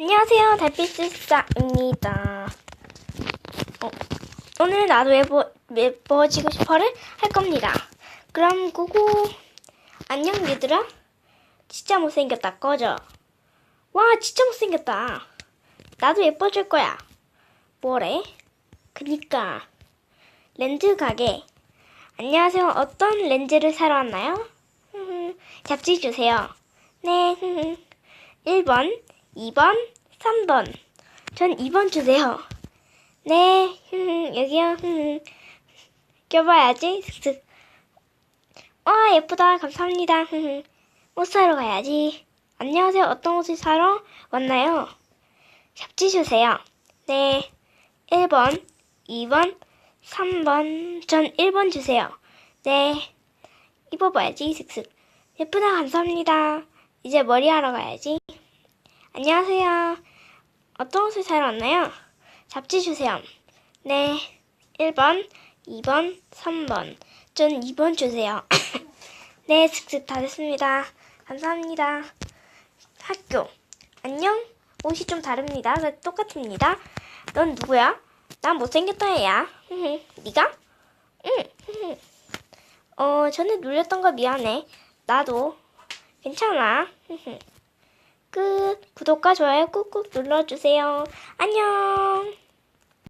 안녕하세요, 달빛술사입니다. 어, 오늘 나도 웨버, 웨버지고 싶어를 할 겁니다. 그럼 고고. 안녕, 얘들아. 진짜 못생겼다, 꺼져. 와, 진짜 못생겼다. 나도 예뻐질 거야. 뭐래? 그니까. 렌즈 가게. 안녕하세요. 어떤 렌즈를 사러 왔나요? 잡지 주세요. 네. 1번, 2번, 3번. 전 2번 주세요. 네. 여기요. 껴봐야지. 슥슥. 와, 예쁘다. 감사합니다. 옷 사러 가야지. 안녕하세요. 어떤 옷을 사러 왔나요? 잡지 주세요. 네. 1번, 2번, 3번. 전 1번 주세요. 네. 입어봐야지. 슥슥. 예쁘다. 감사합니다. 이제 머리 하러 가야지. 안녕하세요. 어떤 옷을 사러 왔나요? 잡지 주세요. 네. 1번, 2번, 3번. 전 2번 주세요. 네, 슥슥 다 됐습니다. 감사합니다. 학교. 안녕? 옷이 좀 다릅니다. 네, 똑같습니다. 넌 누구야? 난 못생겼다 애야. 네가? 응. 어, 전에 눌렸던 거 미안해. 나도. 괜찮아. 끝. 구독과 좋아요 꾹꾹 눌러주세요. 안녕.